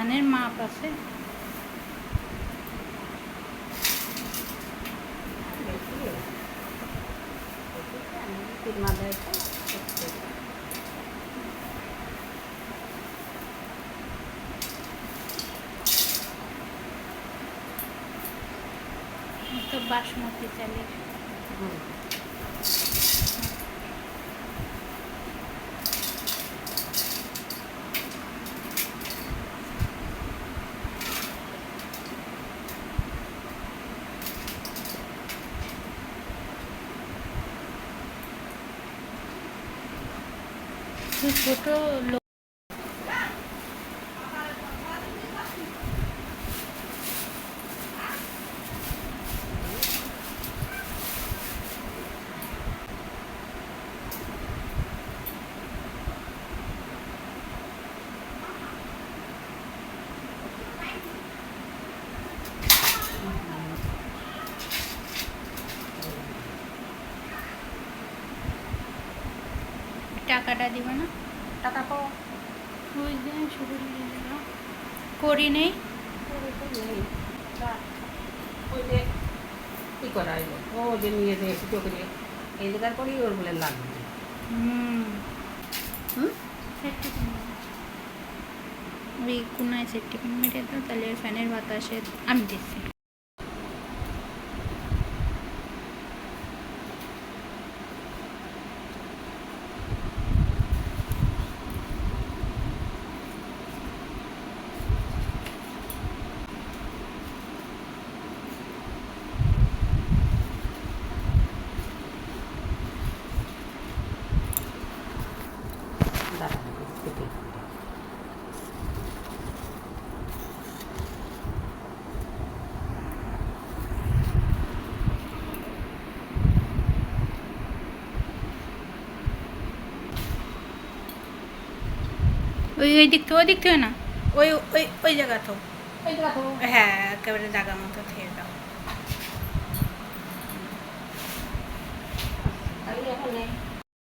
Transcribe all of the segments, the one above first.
ধানের মাপ আছে। বাসমতি চালের। ছোট টাকাটা দিবে না। টাকা শুরু করি নেই। কি করা ও যে নিয়ে যে সুতো করে। এই জায়গার পরেই ওর বলে লাগবে হুম। ওই কোনায় দাও তাহলে ফ্যানের বাতাসে আমি দিচ্ছি। ওই ওই দিক থেকে ওই দিক থেকে না? ওই ওই ওই জায়গা তো। হ্যাঁ একেবারে জায়গা মতো থেকে দাও খালি এখন এই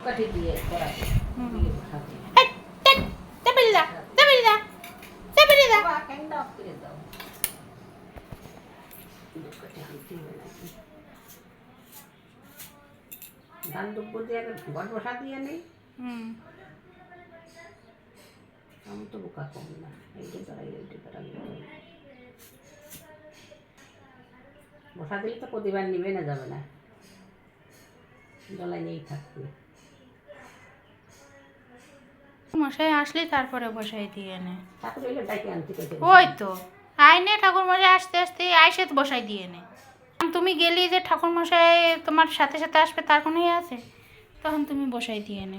কাঠি দিয়ে করাতে হুম। দিয়ে বসাতে এই, টেক, চাপিয়ে দা চাপিয়ে দা চাপিয়ে দা বাবা, ক্যাংটা off করে দাও। দুঃখটা আনতে হবে নাকি? ধান দুপুর দিয়ে বসা দিয়ে নেই। হুম। তো বোকা কম না এইটা দাঁড়াই এইটা দাঁড়াই বসা দিলে তো প্রতিবার নিবে না যাবে না জলাই নিয়েই থাকবে মশাই আসলে তারপরে বসাই দিয়ে নে ওই তো আইনে ঠাকুর মশাই আসতে আসতে আইসে বসাই দিয়ে নে তুমি গেলি যে ঠাকুর মশাই তোমার সাথে সাথে আসবে তার কোনো ইয়ে আছে? তখন তুমি বসাই দিয়ে নে